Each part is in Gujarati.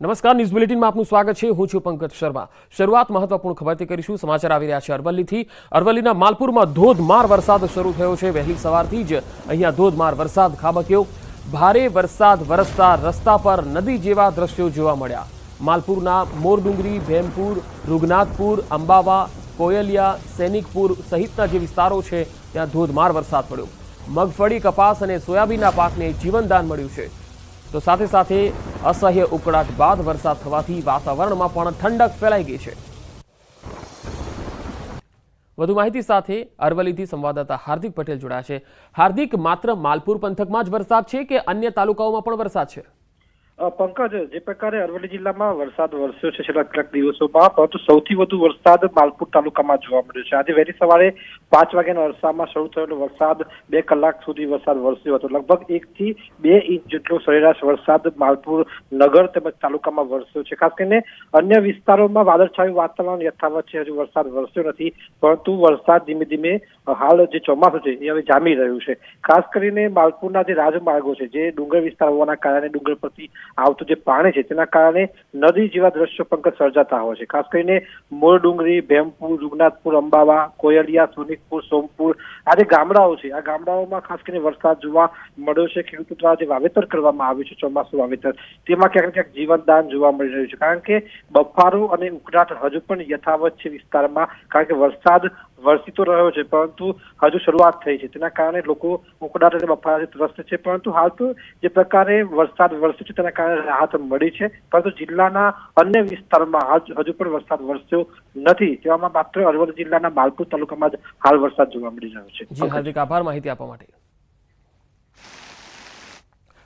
નમસ્કાર, ન્યૂઝ બુલેટિનમાં આપનું સ્વાગત છે. હું છું પંકજ શર્મા. શરૂઆત મહત્વપૂર્ણ ખબરથી કરીશું. સમાચાર આવી રહ્યા છે અરવલ્લીથી. અરવલ્લીના માલપુરમાં ધોધમાર વરસાદ શરૂ થયો છે. વહેલી સવારથી જ અહીંયા ધોધમાર વરસાદ ખાબક્યો. ભારે વરસાદ વરસતા રસ્તા પર નદી જેવા દ્રશ્યો જોવા મળ્યા. માલપુરના મોરડુંગરી, ભેમપુર, રૂગનાથપુર, અંબાવા, કોયલિયા, સૈનિકપુર સહિતના જે વિસ્તારો છે, ત્યાં ધોધમાર વરસાદ પડ્યો. મગફળી, કપાસ અને સોયાબીનના પાકને જીવનદાન મળ્યું છે. તો સાથે સાથે અસહ્ય ઉકળાટ બાદ વરસાદ થવાથી વાતાવરણમાં પણ ઠંડક ફેલાઈ ગઈ છે. વધુ માહિતી સાથે અરવલ્લીથી સંવાદદાતા હાર્દિક પટેલ જોડાયા છે. હાર્દિક, માત્ર માલપુર પંથકમાં જ વરસાદ છે કે અન્ય તાલુકાઓમાં પણ વરસાદ છે? પંકજ, જે પ્રકારે અરવલ્લી જિલ્લામાં વરસાદ વરસ્યો છે છેલ્લા કેટલાક દિવસોમાં, પરંતુ સૌથી વધુ વરસાદ માલપુર તાલુકામાં જોવા મળ્યો છે. આજે વહેલી સવારે પાંચ વાગ્યાના અરસામાં શરૂ થયેલો વરસાદ બે કલાક સુધી વરસાદ વરસ્યો હતો. લગભગ એક થી બે ઇંચ જેટલો સરેરાશ વરસાદ માલપુર નગર તેમજ તાલુકામાં વરસ્યો છે. ખાસ કરીને અન્ય વિસ્તારોમાં વાદળછાયું વાતાવરણ યથાવત છે. હજુ વરસાદ વરસ્યો નથી, પરંતુ વરસાદ ધીમે ધીમે હાલ જે ચોમાસું છે એ હવે જામી રહ્યું છે. ખાસ કરીને માલપુરના જે રાજમાર્ગો છે, જે ડુંગર વિસ્તાર હોવાના કારણે ડુંગર પરથી આવતું જે પાણી છે, તેના કારણે નદી જેવા દ્રશ્યો પંકજ સર્જાતા હોય છે. ખાસ કરીને મોર ડુંગરી ભેમપુર, રૂગનાથપુર, અંબાવા, કોયલિયા સોનિકપુર સોમપુર, આ જે ગામડાઓ છે, આ ગામડાઓમાં ખાસ કરીને વરસાદ જોવા મળ્યો છે ખેડૂતો દ્વારા જે વાવેતર કરવામાં આવ્યું છે, ચોમાસું વાવેતર, તેમાં ક્યાંક ક્યાંક જીવનદાન જોવા મળી રહ્યું છે. કારણ કે બફારો અને ઉકળાટ હજુ પણ યથાવત છે વિસ્તારમાં. કારણ કે વરસાદ વરસી રહ્યો છે પરંતુ હજુ શરૂઆત થઈ છે. તેના કારણે લોકો ઉકળાટ અને બફારાથી ત્રસ્ત છે. પરંતુ હાલ તો જે પ્રકારે વરસાદ, વરસ્યો છે તેના કારણે રાહત મળી છે. પરંતુ જિલ્લાના અન્ય વિસ્તારોમાં હજુ પણ વરસાદ વરસ્યો નથી. તેવામાં માત્ર અરવલ્લી જિલ્લાના માલપુર તાલુકામાં જ હાલ વરસાદ જોવા મળી રહ્યો છે. હાર્દિક આભાર માહિતી આપવા માટે.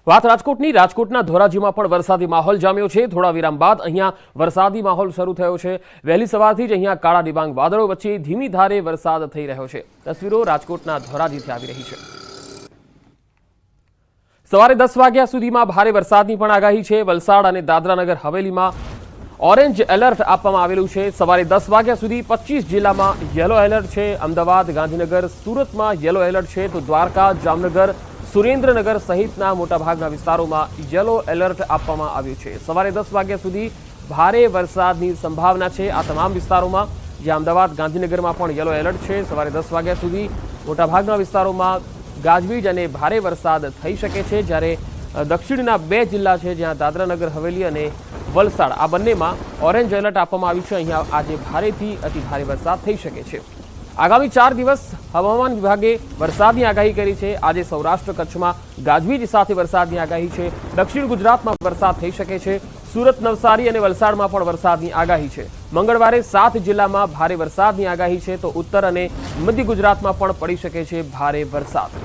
વાત રાજકોટની. રાજકોટના ધોરાજીમાં પણ વરસાદી માહોલ જામ્યો છે. થોડા વિરામ બાદ અહીંયા વરસાદી માહોલ શરૂ થયો છે. વહેલી સવારથી જ અહીંયા કાળા ડિબાંગ વાદળો વચ્ચે ધીમી ધારે વરસાદ થઈ રહ્યો છે. તસવીરો રાજકોટના ધોરાજીથી આવી રહી છે. સવારે દસ વાગ્યા સુધીમાં ભારે વરસાદની પણ આગાહી છે. વલસાડ અને દાદરાનગર હવેલીમાં ઓરેન્જ એલર્ટ આપવામાં આવેલું છે. સવારે દસ વાગ્યા સુધી પચીસ જિલ્લામાં યલો એલર્ટ છે. અમદાવાદ, ગાંધીનગર, સુરતમાં યલો એલર્ટ છે. તો દ્વારકા, જામનગર સુરેન્દ્રનગર સહિતના મોટાભાગના વિસ્તારોમાં યલો એલર્ટ આપવામાં આવ્યું છે. સવારે દસ વાગ્યા સુધી ભારે વરસાદની સંભાવના છે આ તમામ વિસ્તારોમાં. જ્યાં અમદાવાદ, ગાંધીનગરમાં પણ યલો એલર્ટ છે. સવારે દસ વાગ્યા સુધી મોટાભાગના વિસ્તારોમાં ગાજવીજ અને ભારે વરસાદ થઈ શકે છે. જ્યારે દક્ષિણના બે જિલ્લા છે, જ્યાં દાદરાનગર, હવેલી અને વલસાડ. આ બંનેમાં ઓરેન્જ એલર્ટ આપવામાં આવ્યું છે. અહીંયા આજે ભારેથી અતિ ભારે વરસાદ થઈ શકે છે. આગામી ચાર દિવસ હવામાન વિભાગે વરસાદની આગાહી કરી છે. આજે સૌરાષ્ટ્ર કચ્છમાં ગાજવીજ સાથે વરસાદની આગાહી છે. દક્ષિણ ગુજરાતમાં વરસાદ થઈ શકે છે. સુરત, નવસારી અને વલસાડમાં પણ વરસાદની આગાહી છે. મંગળવારે સાત જિલ્લામાં ભારે વરસાદની આગાહી છે તો ઉત્તર અને મધ્ય ગુજરાતમાં પણ પડી શકે છે ભારે વરસાદ.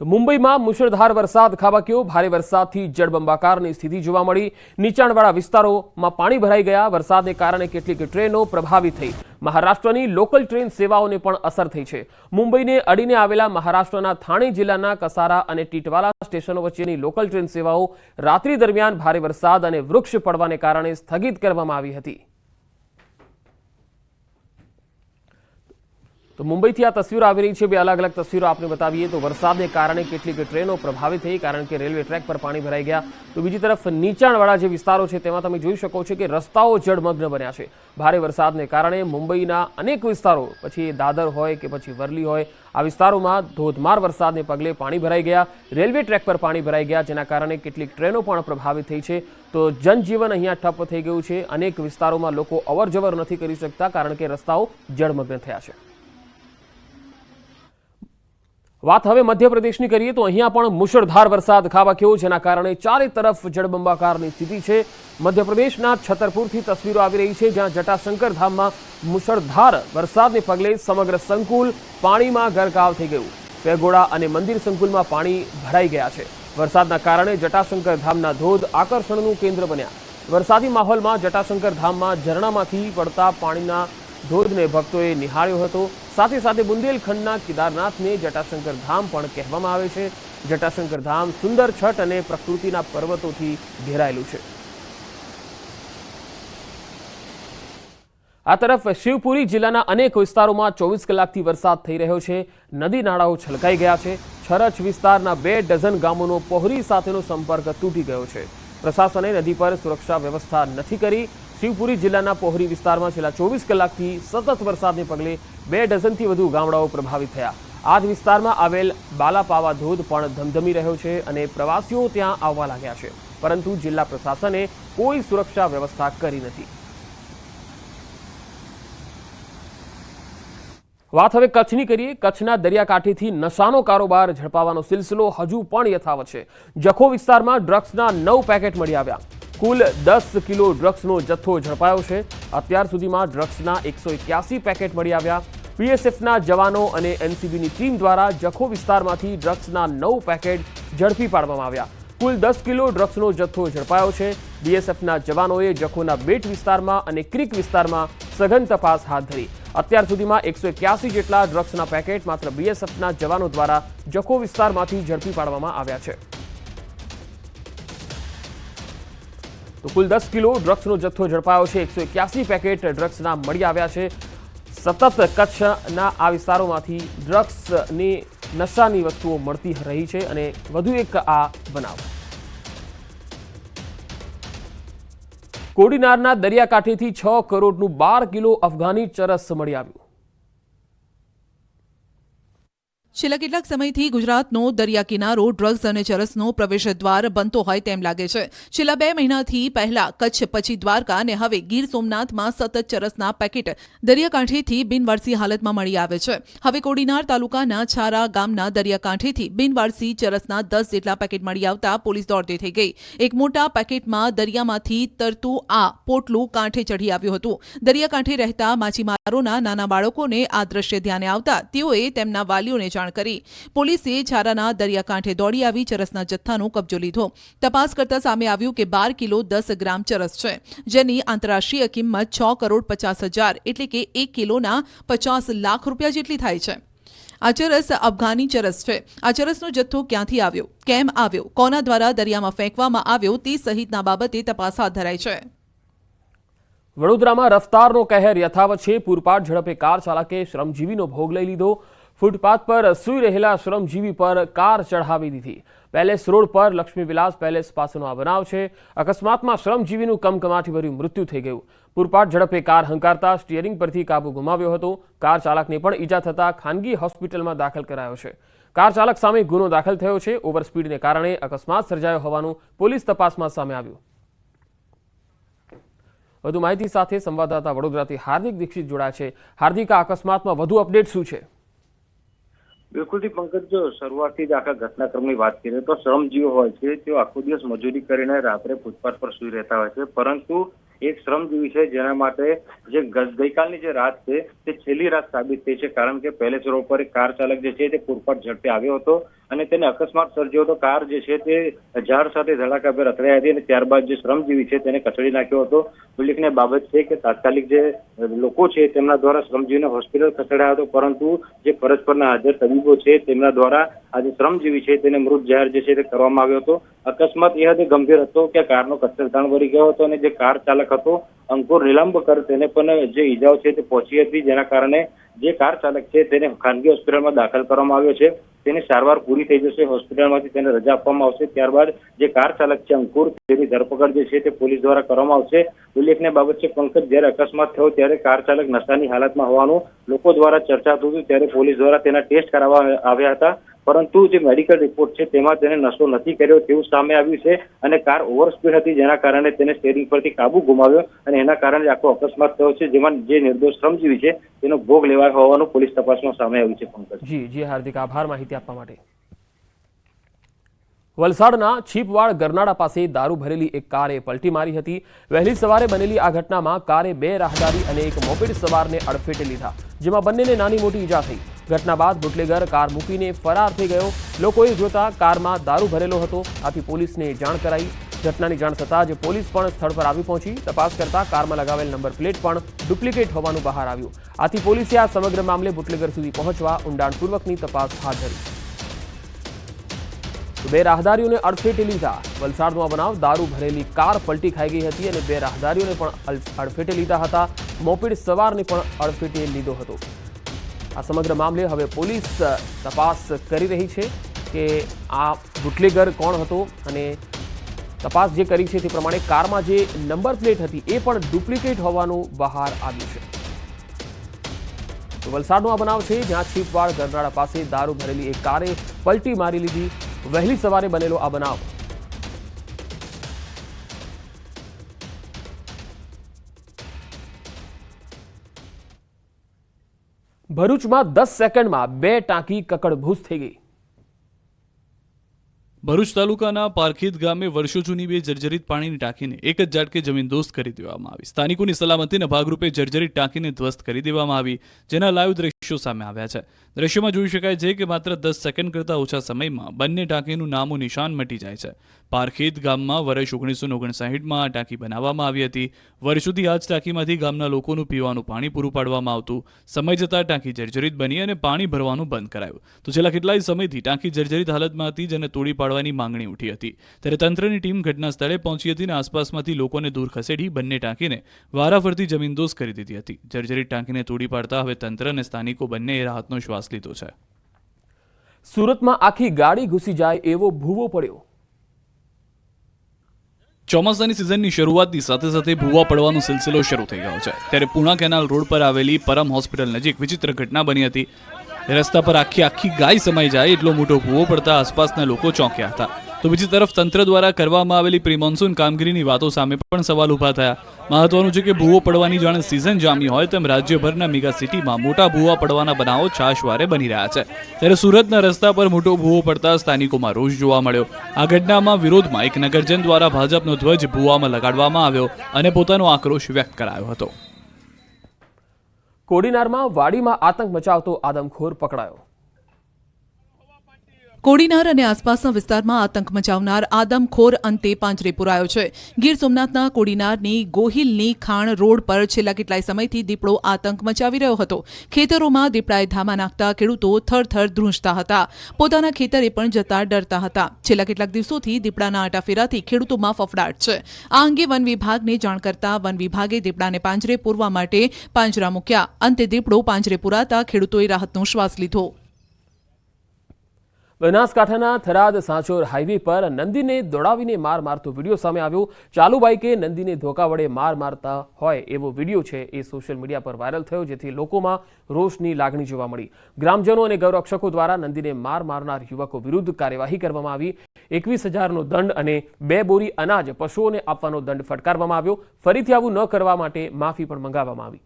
તો મુંબઈમાં મુશળધાર વરસાદ ખાબક્યો. ભારે વરસાદથી જળબંબાકારની સ્થિતિ જોવા મળી. નીચાણવાળા વિસ્તારોમાં પાણી ભરાઈ ગયા. વરસાદને કારણે કેટલીક ટ્રેનો પ્રભાવિત થઈ. મહારાષ્ટ્રની લોકલ ટ્રેન સેવાઓને પણ અસર થઈ છે. મુંબઈને અડીને આવેલા મહારાષ્ટ્રના થાણે જિલ્લાના કસારા અને ટીટવાલા સ્ટેશનો વચ્ચેની લોકલ ટ્રેન સેવાઓ રાત્રિ દરમિયાન ભારે વરસાદ અને વૃક્ષ પડવાને કારણે સ્થગિત કરવામાં આવી હતી. તો મુંબઈથી આ તસવીરો આવી રહી છે. બે અલગ અલગ તસવીરો આપને બતાવીએ. તો વરસાદને કારણે કેટલીક ટ્રેનો પ્રભાવિત થઈ કારણ કે રેલવે ટ્રેક પર પાણી ભરાઈ ગયા. તો બીજી તરફ નીચાણવાળા જે વિસ્તારો છે તેમાં તમે જોઈ શકો છો કે રસ્તાઓ જળમગ્ન બન્યા છે. ભારે વરસાદને કારણે મુંબઈના અનેક વિસ્તારો, પછી દાદર હોય કે પછી વરલી હોય, આ વિસ્તારોમાં ધોધમાર વરસાદને પગલે પાણી ભરાઈ ગયા. રેલવે ટ્રેક પર પાણી ભરાઈ ગયા, જેના કારણે કેટલીક ટ્રેનો પણ પ્રભાવિત થઈ છે. તો જનજીવન અહીંયા ઠપ થઈ ગયું છે. અનેક વિસ્તારોમાં લોકો અવરજવર નથી કરી શકતા કારણ કે રસ્તાઓ જળમગ્ન થયા છે. વાત હવે મધ્યપ્રદેશની કરીએ તો અહીંયા પણ મુશળધાર વરસાદ ખાબક્યો જેના કારણે ચારે તરફ જળબંબાકારની સ્થિતિ છે. મધ્યપ્રદેશના છતરપુરથી તસવીરો આવી રહી છે, જ્યાં જટાશંકર ધામમાં મુશળધાર વરસાદને પગલે સમગ્ર સંકુલ પાણીમાં ગરકાવ થઈ ગયું. પેગોડા અને મંદિર સંકુલમાં પાણી ભરાઈ ગયા છે. વરસાદના કારણે જટાશંકર ધામના ધોધ આકર્ષણનું કેન્દ્ર બન્યા. વરસાદી માહોલમાં જટાશંકર ધામમાં ઝરણામાંથી પડતા પાણીના ધોધને ભક્તોએ નિહાળ્યો હતો. સાથે સાથે બુંદેલખંડના કેદારનાથને જટાશંકર ધામ પણ કહેવામાં આવે છે. જટાશંકર ધામ સુંદર છઠ અને પ્રકૃતિના પર્વતોથી ઘેરાયેલું છે. આ તરફ શિવપુરી જિલ્લાના અનેક વિસ્તારોમાં ચોવીસ કલાકથી વરસાદ થઈ રહ્યો છે. નદી નાળાઓ છલકાઈ ગયા છે. છરચ વિસ્તારના બે ડઝન ગામોનો પહોરી સાથેનો સંપર્ક તૂટી ગયો છે. પ્રશાસને નદી પર સુરક્ષા વ્યવસ્થા નથી કરી. શિવપુરી જિલ્લાના પોહરી વિસ્તારમાં છેલ્લા ચોવીસ કલાકથી સતત વરસાદને પગલે બે ડઝનથી વધુ ગામડાઓ પ્રભાવિત થયા. આ જ વિસ્તારમાં આવેલ બાલાપાવા ધોધ પણ ધમધમી રહ્યો છે અને પ્રવાસીઓ ત્યાં આવવા લાગ્યા છે. પરંતુ જિલ્લા પ્રશાસને કોઈ સુરક્ષા વ્યવસ્થા કરી નથી. વાત હવે કચ્છની કરીએ. કચ્છના દરિયાકાંઠેથી નશાનો કારોબાર ઝડપાવાનો સિલસિલો હજુ પણ યથાવત છે. જખો વિસ્તારમાં ડ્રગ્સના નવ પેકેટ મળી આવ્યા. કુલ દસ કિલો ડ્રગ્સનો જથ્થો ઝડપાયો છે. અત્યાર સુધીમાં ડ્રગ્સના એકસો એક્યાસી પેકેટ મળી આવ્યા. બીએસએફના જવાનો અને એનસીબીની ટીમ દ્વારા જખો વિસ્તારમાંથી ડ્રગ્સના નવ પેકેટ ઝડપી પાડવામાં આવ્યા. કુલ દસ કિલો ડ્રગ્સનો જથ્થો ઝડપાયો છે. બીએસએફના જવાનોએ જખોના બેટ વિસ્તારમાં અને ક્રિક વિસ્તારમાં સઘન તપાસ હાથ ધરી. અત્યાર સુધીમાં એકસો એક્યાસી જેટલા ડ્રગ્સના પેકેટ માત્ર બીએસએફના જવાનો દ્વારા જખો વિસ્તારમાંથી ઝડપી પાડવામાં આવ્યા છે. તો કુલ દસ કિલો ડ્રગ્સનો જથ્થો ઝડપાયો છે. એકસો એક્યાસી પેકેટ ડ્રગ્સના મળી આવ્યા છે. સતત કચ્છના આ વિસ્તારોમાંથી ડ્રગ્સની નશાની વસ્તુઓ મળતી રહી છે અને વધુ એક આ બનાવ. કોડીનારના દરિયાકાંઠેથી છ કરોડનું બાર કિલો અફઘાની ચરસ મળી આવ્યું. છેલ્લા કેટલાક સમયથી ગુજરાતનો દરિયા કિનારો ડ્રગ્સ અને ચરસનો પ્રવેશ દ્વાર બનતો હોય તેમ લાગે છે. છેલ્લા બે મહિનાથી પહેલા કચ્છ, પછી દ્વારકા અને હવે ગીર સોમનાથમાં સતત ચરસના પેકેટ દરિયાકાંઠેથી બિનવારસી હાલતમાં મળી આવે છે. હવે કોડીનાર તાલુકાના છારા ગામના દરિયાકાંઠેથી બિનવારસી ચરસના દસ જેટલા પેકેટ મળી આવતા પોલીસ દોડતી થઈ ગઈ. એક મોટા પેકેટમાં દરિયામાંથી તરતું આ પોટલું કાંઠે ચઢી આવ્યું હતું. દરિયાકાંઠે રહેતા માછીમારોના નાના બાળકોને આ દ્રશ્ય ધ્યાને આવતા તેઓએ તેમના વાલીઓને જાણ કરી પોલીસે છારાના દરિયાકાંઠે દોડી આવી ચરસના જથ્થાનો કબજો લીધો. તપાસ કરતા સામે આવ્યું કે બાર કિલો દસ ગ્રામ ચરસ છે, જેની આંતરરાષ્ટ્રીય કિંમત છ કરોડ પચાસ હજાર એટલે કે એક કિલોના પચાસ લાખ રૂપિયા જેટલી થાય છે. આ ચરસ અફઘાની ચરસ છે. આ ચરસનો જથ્થો ક્યાંથી આવ્યો? કેમ આવ્યો? કોના દ્વારા દરિયામાં ફેંકવામાં આવ્યો? તે સહિતના બાબતે તપાસ હાથ ધરાઈ છે. વડોદરામાં રફતારનો કહેર યથાવત છે. પૂરપાટ ઝડપે કાર ચાલકે શ્રમજીવીનો ભોગ લઈ લીધો. ફૂટપાથ પર સૂઈ રહેલા શ્રમજીવી પર કાર ચઢાવી દીધી. પેલેસ રોડ પર લક્ષ્મી વિલાસ પેલેસ પાસેનો આ બનાવ છે. અકસ્માતમાં શ્રમજીવીનું કમકમાટીભર્યું મૃત્યુ થઈ ગયું. પૂરપાટ ઝડપે કાર હંકારતા સ્ટીયરિંગ પરથી કાબુ ગુમાવ્યો હતો. કાર ચાલકને પણ ઈજા થતા ખાનગી હોસ્પિટલમાં દાખલ કરાયો છે. કાર ચાલક સામે ગુનો દાખલ થયો છે. ઓવર સ્પીડને કારણે અકસ્માત સર્જાયો હોવાનું પોલીસ તપાસમાં સામે આવ્યું. વધુ માહિતી સાથે સંવાદદાતા વડોદરાથી હાર્દિક દીક્ષિત જોડાયા છે. હાર્દિક, આ અકસ્માતમાં વધુ અપડેટ શું છે? બિલકુલથી પંકજ, જો શરૂઆતથી જ આખા ઘટનાક્રમની વાત કરીએ તો શ્રમજીવીઓ હોય છે, તેઓ આખો દિવસ મજૂરી કરીને રાત્રે ફૂટપાથ પર સૂઈ રહેતા હોય છે. પરંતુ એક શ્રમજીવી છે જેના માટે જે ગઈકાલની જે રાત છે, તે છેલ્લી રાત સાબિત થઈ છે. કારણ કે પેલેસ રોડ પર એક કાર ચાલક જે છે તે પૂરપાટ ઝડપે આવ્યો હતો. અને તેને અકસ્માત સર્જ્યો હતો કાર જે છે તે ઝાડ સાથે ધડાકાભેર અથડાઈ હતી અને ત્યારબાદ જે શ્રમજીવી છે તેને કચડી નાખ્યો હતો. ઉલ્લેખનીય બાબત છે કે તાત્કાલિક જે લોકો છે તેમના દ્વારા શ્રમજીવીને હોસ્પિટલ ખસેડાયો હતો, પરંતુ જે ફરજ પરના હાજર તબીબો છે તેમના દ્વારા આ જે શ્રમજીવી છે તેને મૃત જાહેર જે છે તે કરવામાં આવ્યો હતો. અકસ્માત એ હદે ગંભીર હતો કે કારનો કચરધાણ વળી ગયો હતો અને જે કાર ચાલક હતો અંકુર નિલંબકર, તેને પણ જે ઈજાઓ છે તે પહોંચી હતી, જેના કારણે જે કાર ચાલક છે તેને ખાનગી હોસ્પિટલમાં દાખલ કરવામાં આવ્યો છે. તેની સારવાર પૂરી થઈ જશે. હોસ્પિટલમાંથી તેને રજા આપવામાં આવશે. ત્યારબાદ જે કાર ચાલક છે અંકુર, તેની ધરપકડ જે છે તે પોલીસ દ્વારા કરવામાં આવશે. ઉલ્લેખનીય બાબત છે, પંકજ જ્યારે અકસ્માત થયો ત્યારે કાર ચાલક નશાની હાલતમાં હોવાનું લોકો દ્વારા ચર્ચા થતું ત્યારે પોલીસ દ્વારા તેના ટેસ્ટ કરાવવા આવ્યા હતા. પરંતુ જે મેડિકલ રિપોર્ટ છે તેમાં તેને નશો નથી કર્યો તેવું સામે આવ્યું છે અને કાર ઓવરસ્પીડ હતી જેના કારણે તેને સ્ટેરિંગ પરથી કાબુ ગુમાવ્યો અને એના કારણે આખો અકસ્માત થયો છે જેમાં જે નિર્દોષ શ્રમજીવી છે તેનો ભોગ લેવાયો હોવાનું પોલીસ તપાસમાં સામે આવ્યું છે પંકજ. જી જી, હાર્દિક આભાર માહિતી આપવા માટે. વલસાડના છીપવાડ ગરનાળા પાસે દારૂ ભરેલી એક કારે પલટી મારી હતી. વહેલી સવારે બનેલી આ ઘટનામાં કારે બે રાહદારી અને એક મોપેડ સવારને અડફેટે લીધા, જેમાં બંનેને નાની મોટી ઈજા થઈ. ઘટના બાદ બુટલેગર કાર મૂકીને ફરાર થઈ ગયો. લોકોએ જોતા કારમાં દારૂ ભરેલો હતો. આથી પોલીસને જાણ કરાઈ. ઘટનાની જાણ થતાં જ પોલીસ પણ સ્થળ પર આવી પહોંચી. તપાસ કરતા કારમાં લગાવેલ નંબર પ્લેટ પણ ડુપ્લિકેટ હોવાનું બહાર આવ્યું. આથી પોલીસે આ સમગ્ર મામલે બુટલેગર સુધી પહોંચવા ઊંડાણપૂર્વકની તપાસ હાથ ધરી. બે રાહદારીઓને અડફેટે લીધા. વલસાડનો આ બનાવ, દારૂ ભરેલી કાર પલટી ખાઈ ગઈ હતી અને બે રાહદારીઓને પણ અડફેટે લીધા હતા. મોપીડ સવારને પણ અડફેટે લીધો હતો. આ સમગ્ર મામલે હવે પોલીસ તપાસ કરી રહી છે કે આ બુટલેગર કોણ હતો અને તપાસ જે કરી છે તે પ્રમાણે કારમાં જે નંબર પ્લેટ હતી એ પણ ડુપ્લિકેટ હોવાનું બહાર આવ્યું છે. વલસાડનો આ બનાવ છે, જ્યાં છીપવાડ ગરનાળા પાસે દારૂ ભરેલી એક કારે પલટી મારી લીધી. વહેલી સવારે બનેલો આ બનાવ ભરૂચમાં દસ સેકન્ડમાં બે ટાંકી કકડભૂસ થઈ ગઈ. ભરૂચ તાલુકાના પારખીત ગામે વર્ષો જૂની બે જર્જરિત પાણીની ટાંકીને એક જ ઝાટકે જમીનદોસ્ત કરી દેવામાં આવી. સ્થાનિકોની સલામતીના ભાગરૂપે જર્જરિત ટાંકીને ધ્વસ્ત કરી દેવામાં આવી, જેના લાઈવ દ્રશ્યો સામે આવ્યા છે. દ્રશ્યોમાં જોઈ શકાય છે કે માત્ર દસ સેકન્ડ કરતાં ઓછા સમયમાં બંને ટાંકીનું નામો નિશાન મટી જાય છે. પારખીદ ગામમાં વર્ષ ઓગણીસો ઓગણસાઠમાં આ ટાંકી બનાવવામાં આવી હતી. વર્ષોથી આ જ ટાંકીમાંથી ગામના લોકોનું પીવાનું પાણી પૂરું પાડવામાં આવતું. સમય જતાં ટાંકી જર્જરિત બની અને પાણી ભરવાનું બંધ કરાયું. તો છેલ્લા કેટલાય સમયથી ટાંકી જર્જરિત હાલતમાં હતી જેને તોડી પાડવાની માંગણી ઉઠી હતી. ત્યારે તંત્રની ટીમ ઘટના સ્થળે પહોંચી હતી અને આસપાસમાંથી લોકોને દૂર ખસેડી બંને ટાંકીને વારાફરતી જમીનદોસ કરી દીધી હતી. જર્જરિત ટાંકીને તોડી પાડતા હવે તંત્ર અને સ્થાનિકો બંનેએ રાહતનો શ્વાસ લીધો છે. સુરતમાં આખી ગાડી ઘૂસી જાય એવો ભૂવો પડ્યો. ચોમાસાની સિઝનની શરૂઆતની સાથે સાથે ભૂવા પડવાનો સિલસિલો શરૂ થઈ ગયો છે. ત્યારે પૂણા કેનાલ રોડ પર આવેલી પરમ હોસ્પિટલ નજીક વિચિત્ર ઘટના બની હતી. રસ્તા પર આખી આખી ગાય સમાઈ જાય, એટલો મોટો ભૂવો પડતા આસપાસના લોકો ચોંક્યા હતા. તો બીજી તરફ તંત્ર દ્વારા કરવામાં આવેલી પ્રિમોન્સૂન કામગીરીની વાતો સામે પણ સવાલ ઊભા થયા. મહત્વનું છે કે ભૂવો પડવાની જાણે સિઝન જામી હોય તેમ રાજ્યભરના મેગા સિટીમાં મોટા ભૂવા પડવાના બનાવો છાશવારે બની રહ્યા છે. ત્યારે સુરતના રસ્તા પર મોટો ભૂવો પડતા સ્થાનિકોમાં રોષ જોવા મળ્યો. આ ઘટનામાં વિરોધમાં એક નગરજન દ્વારા ભાજપનો ધ્વજ ભૂવામાં લગાડવામાં આવ્યો અને પોતાનો આક્રોશ વ્યક્ત કરાયો હતો. કોડીનારમાં વાડીમાં આતંક મચાવતો આદમખોર પકડાયો. કોડીનાર અને આસપાસના વિસ્તારમાં આતંક મચાવનાર આદમખોર અંતે પાંજરે પુરાયો છે. ગીર સોમનાથના કોડીનારની ગોહિલની ખાણ રોડ પર છેલ્લા કેટલાય સમયથી દીપડો આતંક મચાવી રહ્યો હતો. ખેતરોમાં દીપડાએ ધામા નાખતા ખેડૂતો થરથર ધ્રુંજતા હતા. પોતાના ખેતરે પણ જતા ડરતા હતા. છેલ્લા કેટલાક દિવસોથી દીપડાના આટાફેરાથી ખેડૂતોમાં ફફડાટ છે. આ અંગે વન વિભાગને જાણ કરતા વન વિભાગે દીપડાને પાંજરે પૂરવા માટે પાંજરા મૂક્યા. અંતે દીપડો પાંજરે પુરાતા ખેડૂતોએ રાહતનો શ્વાસ લીધો. બનાસકાંઠાના થરાદ સાંચોર હાઈવે પર નંદીને દોડાવીને માર મારતો વીડિયો સામે આવ્યો. ચાલુ બાઈકે નંદીને ધોકા વડે માર મારતા હોય એવો વીડિયો છે એ સોશિયલ મીડિયા પર વાયરલ થયો, જેથી લોકોમાં રોષની લાગણી જોવા મળી. ગ્રામજનો અને ગૌરક્ષકો દ્વારા નંદીને માર મારનાર યુવકો વિરુદ્ધ કાર્યવાહી કરવામાં આવી. એકવીસ હજારનો દંડ અને બે બોરી અનાજ પશુઓને આપવાનો દંડ ફટકારવામાં આવ્યો. ફરીથી આવું ન કરવા માટે માફી પણ મંગાવવામાં આવી.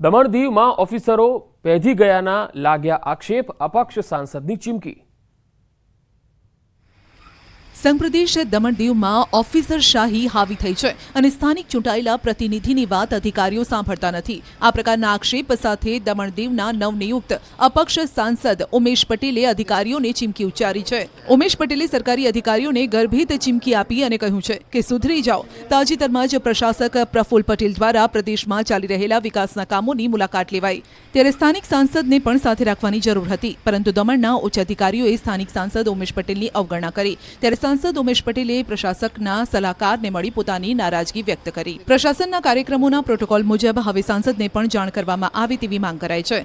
દમણ દીવમાં ઓફિસરો પેધી ગયાના લાગ્યા આક્ષેપ અપક્ષ સાંસદની ચીમકી. સંઘ પ્રદેશ દમણ હાવી થઈ છે અને સ્થાનિક ચૂંટાયેલા પ્રતિનિધિની વાત અધિકારીઓ સાંભળતા નથી. આ પ્રકારના આક્ષેપ સાથે દમણ નવનિયુક્ત અપક્ષ સાંસદ ઉમેશ પટેલે અધિકારીઓને ચીમકી ઉચ્ચારી છે. ઉમેશ પટેલે સરકારી અધિકારીઓને ગર્ભિત ચીમકી આપી અને કહ્યું છે કે, સુધરી જાઓ. તાજેતરમાં જ પ્રશાસક પ્રફુલ પટેલ દ્વારા પ્રદેશમાં ચાલી રહેલા વિકાસના કામોની મુલાકાત લેવાઈ. ત્યારે સ્થાનિક સાંસદને પણ સાથે રાખવાની જરૂર હતી, પરંતુ દમણના ઉચ્ચ અધિકારીઓએ સ્થાનિક સાંસદ ઉમેશ પટેલની અવગણના કરી. ત્યારે સાંસદ ઉમેશ પટેલે પ્રશાસકના સલાહકારને મળી પોતાની નારાજગી વ્યક્ત કરી. પ્રશાસનના કાર્યક્રમોના પ્રોટોકોલ મુજબ હવે સાંસદને પણ જાણ કરવામાં આવે તેવી માંગ કરાઈ છે.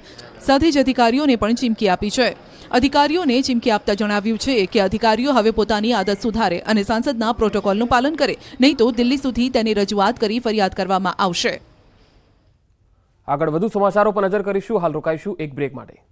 સાથે જ અધિકારીઓને પણ ચીમકી આપી છે. અધિકારીઓને ચીમકી આપતા જણાવ્યું છે કે અધિકારીઓ હવે પોતાની આદત સુધારે અને સાંસદના પ્રોટોકોલનું પાલન કરે. નહીં તો દિલ્હી સુધી તેની રજૂઆત કરી ફરિયાદ કરવામાં આવશે. આગળ વધુ સમાચારો પર નજર કરીશું. હાલ રોકાઈશું એક બ્રેક માટે.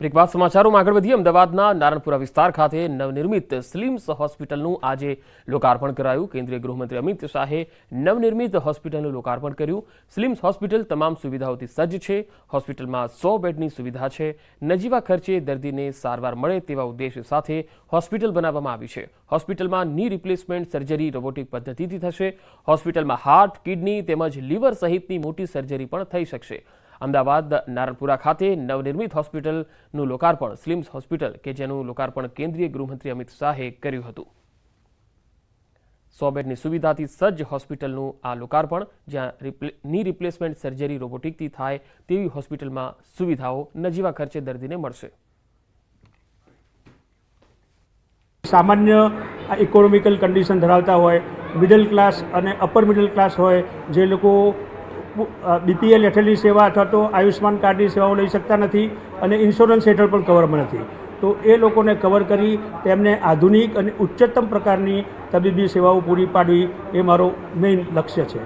બ્રેક સમાચારોમાં આગળ વધીએ. અમદાવાદના નારણપુરા વિસ્તાર ખાતે નવનિર્મિત સ્લિમ્સ હોસ્પિટલનું આજે લોકાર્પણ કરાયું. કેન્દ્રીય ગૃહમંત્રી અમિત શાહે નવનિર્મિત હોસ્પિટલનું લોકાર્પણ કર્યું. સ્લિમ્સ હોસ્પિટલ તમામ સુવિધાઓથી સજ્જ છે. હોસ્પિટલમાં સો બેડની સુવિધા છે. નજીવા ખર્ચે દર્દીને સારવાર મળે તેવા ઉદ્દેશ સાથે હોસ્પિટલ બનાવવામાં આવી છે. હોસ્પિટલમાં ની રિપ્લેસમેન્ટ સર્જરી રોબોટિક પદ્ધતિથી થશે. હોસ્પિટલમાં હાર્ટ, કિડની તેમજ લીવર સહિતની મોટી સર્જરી પણ થઈ શકશે. અમદાવાદ, નારણપુરા ખાતે નવનિર્મિત હોસ્પિટલનું લોકાર્પણ, સ્લિમ્સ હોસ્પિટલ, કે જેનું લોકાર્પણ કેન્દ્રીય ગૃહમંત્રી અમિત શાહે કર્યું હતું. સો બેડની સુવિધાથી સજ્જ હોસ્પિટલનું આ લોકાર્પણ, જ્યાં ની રિપ્લેસમેન્ટ સર્જરી રોબોટિકથી થાય તેવી હોસ્પિટલમાં સુવિધાઓ નજીવા ખર્ચે દર્દીને મળશે. સામાન્ય ઇકોનોમિકલ કન્ડિશન ધરાવતા હોય મિડલ ક્લાસ અને અપર મિડલ ક્લાસ હોય, જે લોકો બીપીએલ હેઠળની સેવા અથવા તો આયુષ્માન કાર્ડની સેવાઓ લઈ શકતા નથી અને ઇન્સ્યોરન્સ હેઠળ પણ કવરમાં નથી. તો એ લોકોને કવર કરી તેમને આધુનિક અને ઉચ્ચતમ પ્રકારની તબીબી સેવાઓ પૂરી પાડવી એ મારો મેઇન લક્ષ્ય છે.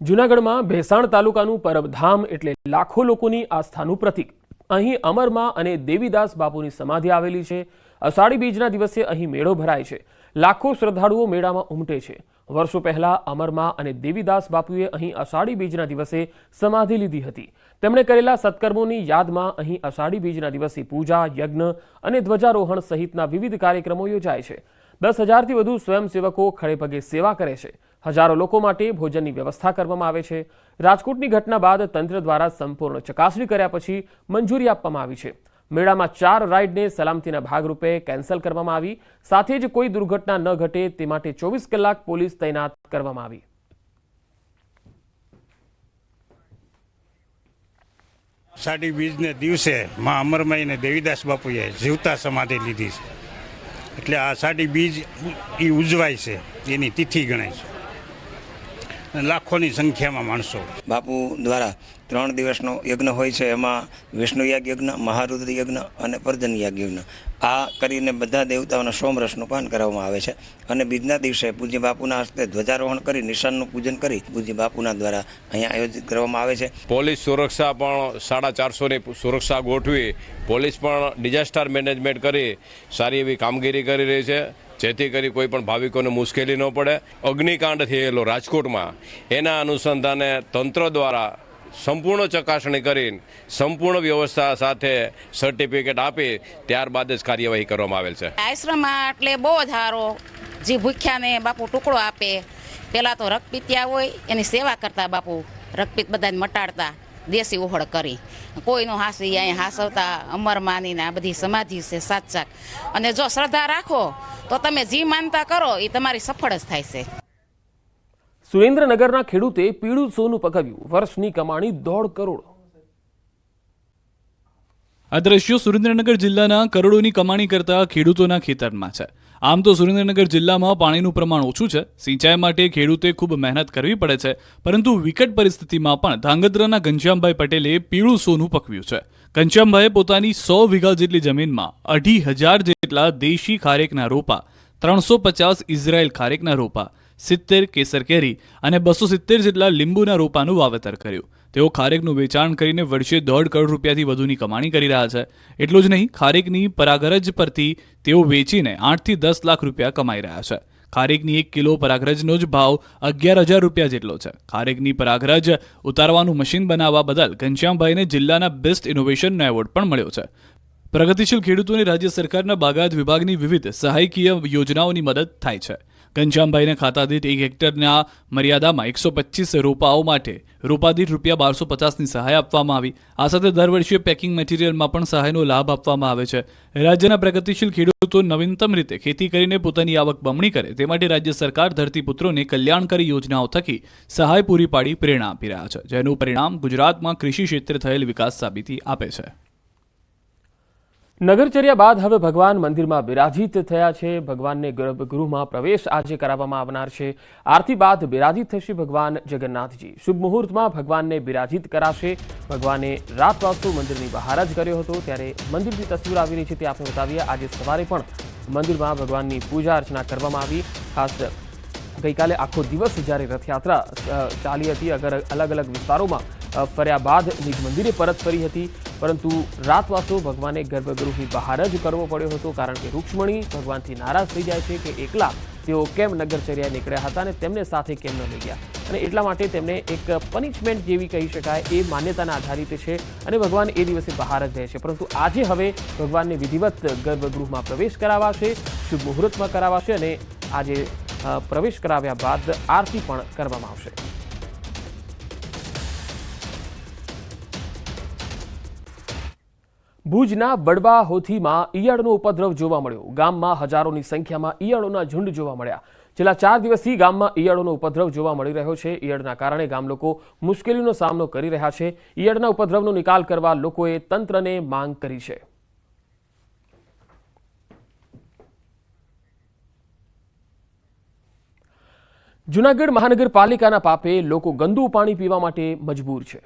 જૂનાગઢમાં ભેસાણ તાલુકાનું પરબધામ એટલે લાખો લોકોની આસ્થાનું પ્રતીક. અહીં અમરમાં અને દેવીદાસ બાપુની સમાધિ આવેલી છે. અષાઢી બીજના દિવસે અહીં મેળો ભરાય છે. લાખો શ્રદ્ધાળુઓ મેળામાં ઉમટે છે. વર્ષો પહેલાં અમરમાં અને દેવીદાસ બાપુએ અહીં અષાઢી બીજના દિવસે સમાધિ લીધી હતી. તેમણે કરેલા સત્કર્મોની યાદમાં અહીં અષાઢી બીજના દિવસે પૂજા, યજ્ઞ અને ધ્વજારોહણ સહિતના વિવિધ કાર્યક્રમો યોજાય છે. દસ હજારથી વધુ સ્વયંસેવકો ખડેપગે સેવા કરે છે. હજારો લોકો માટે ભોજનની વ્યવસ્થા કરવામાં આવે છે. રાજકોટની ઘટના બાદ તંત્ર દ્વારા સંપૂર્ણ ચકાસણી કર્યા પછી મંજૂરી આપવામાં આવી છે. મેળામાં ચાર રાઇડને સલામતીના ભાગરૂપે કેન્સલ કરવામાં આવી. સાથે જ કોઈ દુર્ઘટના ન ઘટે તે માટે ચોવીસ કલાક પોલીસ તૈનાત કરવામાં આવી. સાડી બીજને દિવસે માં અમરમય અને દેવીદાસ બાપુએ જીવતા સમાધિ લીધી છે. એટલે આ સાડી બીજ એ ઉજવાય છે, એની તિથિ ગણાય છે. લાખોની સંખ્યામાં માણસો. બાપુ દ્વારા ત્રણ દિવસનો યજ્ઞ હોય છે એમાં વિષ્ણુ યાગ યજ્ઞ મહારુદ્ર યજ્ઞ અને પર્જન યજ્ઞ. આ કરીને બધા દેવતાઓના સોમરસનું પાન કરવામાં આવે છે. અને બીજના દિવસે પૂજ્ય બાપુના હસ્તે ધ્વજારોહણ કરી નિશાનનું પૂજન કરી પૂજ્ય બાપુના દ્વારા અહીંયા આયોજિત કરવામાં આવે છે. પોલીસ સુરક્ષા પણ સાડા ચારસોની સુરક્ષા ગોઠવી પોલીસ પણ ડિઝાસ્ટર મેનેજમેન્ટ કરી સારી એવી કામગીરી કરી રહી છે. જેથી કરી કોઈ પણ ભાવિકોને મુશ્કેલી ન પડે. અગ્નિકાંડ થયેલો રાજકોટમાં. એના અનુસંધાને તંત્ર દ્વારા સંપૂર્ણ ચકાસણી કરીને સંપૂર્ણ વ્યવસ્થા સાથે સર્ટિફિકેટ આપી ત્યારબાદ જ કાર્યવાહી કરવામાં આવેલ છે. આશ્રમમાં એટલે બહુ જ સારો જે ભૂખ્યાને બાપુ ટુકડો આપે. પહેલાં તો રક્તપિત્યા હોય, એની સેવા કરતા બાપુ. રક્તપિત બધાને મટાડતા. દેશી ઓહળ કરી. કોઈનો હાસી અહીંયા હાસવતા અમર ને આ બધી સમાધિ છે સાચા અને જો શ્રદ્ધા રાખો તો તમે જી માનતા કરો એ તમારી સફળ જ થાય છે. સુરેન્દ્રનગરના ખેડૂતે પીળું સોનું પકવ્યું વર્ષની કમાણી દોઢ કરોડ. આ દ્રશ્યો સુરેન્દ્રનગર જિલ્લાના કરોડોની કમાણી કરતા ખેડૂતોના ખેતરમાં છે. આમ તો સુરેન્દ્રનગર જિલ્લામાં પાણીનું પ્રમાણ ઓછું છે. સિંચાઈ માટે ખેડૂતે ખૂબ મહેનત કરવી પડે છે. પરંતુ વિકટ પરિસ્થિતિમાં પણ ધાંગધ્રાના ઘનશ્યામભાઈ પટેલે પીળું સોનું પકવ્યું છે. ઘનશ્યામભાઈએ પોતાની સો વીઘા જેટલી જમીનમાં અઢી હજાર જેટલા દેશી ખારેકના રોપા, ત્રણસો પચાસ ઇઝરાયલ ખારેકના રોપા, સિત્તેર કેસર કેરી અને બસો સિત્તેર જેટલા લીંબુના રોપાનું વાવેતર કર્યું. તેઓ ખારેકનું વેચાણ કરીને વર્ષે દોઢ કરોડ રૂપિયાથી વધુની કમાણી કરી રહ્યા છે. એટલું જ નહીં, ખારેકની પરાગરજ પરથી તેઓ વેચીને આઠથી દસ લાખ રૂપિયા કમાઈ રહ્યા છે. ખારેકની એક કિલો પરાગરજનો જ ભાવ અગિયાર હજાર રૂપિયા જેટલો છે. ખારેકની પરાગરજ ઉતારવાનું મશીન બનાવવા બદલ ઘનશ્યામભાઈને જિલ્લાના બેસ્ટ ઇનોવેશનનો એવોર્ડ પણ મળ્યો છે. પ્રગતિશીલ ખેડૂતોને રાજ્ય સરકારના બાગાયત વિભાગની વિવિધ સહાયકીય યોજનાઓની મદદ થાય છે. ઘનશ્યામભાઈને ખાતાદીઠ એક હેક્ટરના મર્યાદામાં એકસો પચીસ રોપાઓ માટે રોપાદીઠ રૂપિયા બારસો પચાસની સહાય આપવામાં આવી. આ સાથે દર વર્ષે પેકિંગ મટીરિયલમાં પણ સહાયનો લાભ આપવામાં આવે છે. રાજ્યના પ્રગતિશીલ ખેડૂતો નવીનતમ રીતે ખેતી કરીને પોતાની આવક બમણી કરે તે માટે રાજ્ય સરકાર ધરતીપુત્રોને કલ્યાણકારી યોજનાઓ થકી સહાય પૂરી પાડી પ્રેરણા આપી રહ્યા છે, જેનું પરિણામ ગુજરાતમાં કૃષિ ક્ષેત્રે થયેલ વિકાસ સાબિતી આપે છે. નગરચર્યા બાદ હવે ભગવાન મંદિરમાં બિરાજિત થયા છે. ભગવાનને ગર્ભગૃહમાં પ્રવેશ આજે કરાવવામાં આવનાર છે. આરતી બાદ બિરાજિત થશે ભગવાન જગન્નાથજી. શુભ મુહૂર્તમાં ભગવાનને બિરાજિત કરાશે. ભગવાને રાત રાતવાસો મંદિરની બહાર જ કર્યો હતો. ત્યારે મંદિરની તસવીર આવી રહી છે તે આપણે બતાવીએ. આજે સવારે પણ મંદિરમાં ભગવાનની પૂજા અર્ચના કરવામાં આવી. ખાસ ગઈકાલે આખો દિવસ જ્યારે રથયાત્રા ચાલી હતી, અગર અલગ અલગ વિસ્તારોમાં ફર્યા બાદ નિજ મંદિરે પરત ફરી હતી. પરંતુ રાતવાસો ભગવાને ગર્ભગૃહની બહાર જ કરવો પડ્યો હતો, કારણ કે રૂક્ષ્મણી ભગવાનથી નારાજ થઈ જાય છે કે એકલા તેઓ કેમ નગરચર્યા નીકળ્યા હતા અને તેમને સાથે કેમ ન લઈ ગયા? અને એટલા માટે તેમને એક પનિશમેન્ટ જેવી કહી શકાય એ માન્યતાના આધારિત છે અને ભગવાન એ દિવસે બહાર જ રહે છે. પરંતુ આજે હવે ભગવાનને વિધિવત ગર્ભગૃહમાં પ્રવેશ કરાવાશે, શુભ મુહૂર્તમાં કરાવાશે અને આજે પ્રવેશ કરાવ્યા બાદ આરતી પણ કરવામાં આવશે. ભુજના બડબા હોથીમાં ઈયળનો ઉપદ્રવ જોવા મળ્યો. ગામમાં હજારોની સંખ્યામાં ઈયળોના ઝુંડ જોવા મળ્યા. છેલ્લા ચાર દિવસથી ગામમાં ઈયળોનો ઉપદ્રવ જોવા મળી રહ્યો છે. ઈયળના કારણે ગામ લોકો મુશ્કેલીનો સામનો કરી રહ્યા છે. ઈયળના ઉપદ્રવનો નિકાલ કરવા લોકોએ તંત્રને માંગ કરી છે. જૂનાગઢ મહાનગરપાલિકાના પાપે લોકો ગંદુ પાણી પીવા માટે મજબૂર છે.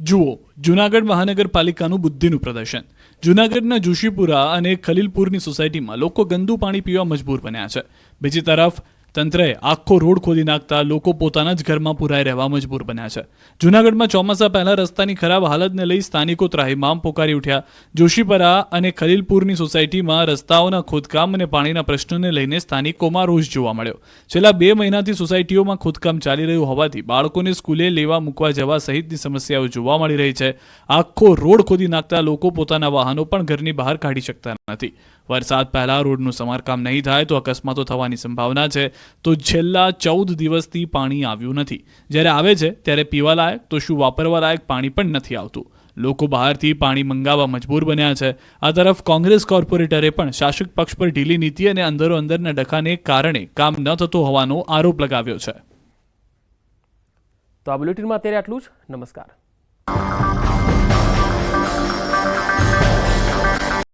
જુઓ, જૂનાગઢ મહાનગરપાલિકાનું બુદ્ધિનું પ્રદર્શન. જૂનાગઢના જોશીપુરા અને ખલીલપુરની સોસાયટીમાં લોકો ગંદુ પાણી પીવા મજબૂર બન્યા છે. બીજી તરફ તંત્રએ આખો રોડ ખોદી નાખતા લોકો પોતાના જ ઘરમાં પુરાઈ રહેવા મજબૂર બન્યા છે. જૂનાગઢમાં ચોમાસા પહેલા રસ્તાની ખરાબ હાલતને લઈ સ્થાનિકો ત્રાહિમામ પોકારી ઉઠ્યા. જોશીપરા અને ખલીલપુરની સોસાયટીમાં રસ્તાઓના ખોદકામ અને પાણીના પ્રશ્નોને લઈને સ્થાનિકોમાં રોષ જોવા મળ્યો. છેલ્લા બે મહિનાથી સોસાયટીઓમાં ખોદકામ ચાલી રહ્યું હોવાથી બાળકોને સ્કૂલે લેવા મૂકવા જવા સહિતની સમસ્યાઓ જોવા મળી રહી છે. આખો રોડ ખોદી નાખતા લોકો પોતાના વાહનો પણ ઘરની બહાર કાઢી શકતા નથી. વરસાદ પહેલા રોડનું સમારકામ નહીં થાય તો અકસ્માતો થવાની સંભાવના છે. તો છેલ્લા ચૌદ દિવસથી પાણી આવ્યું નથી. જ્યારે આવે છે, ત્યારે પીવા લાયક તો શું વાપરવા લાયક પાણી પણ નથી આવતું. લોકો બહારથી પાણી મંગાવવા મજબૂર બન્યા છે. આ તરફ કોંગ્રેસ કોર્પોરેટરે પણ શાસક પક્ષ પર ઢીલી નીતિ અને અંદરો અંદરના ડખાને કારણે કામ ન થતો હોવાનો આરોપ લગાવ્યો છે. તો આ બુલેટિનમાં અત્યારે આટલું જ. નમસ્કાર.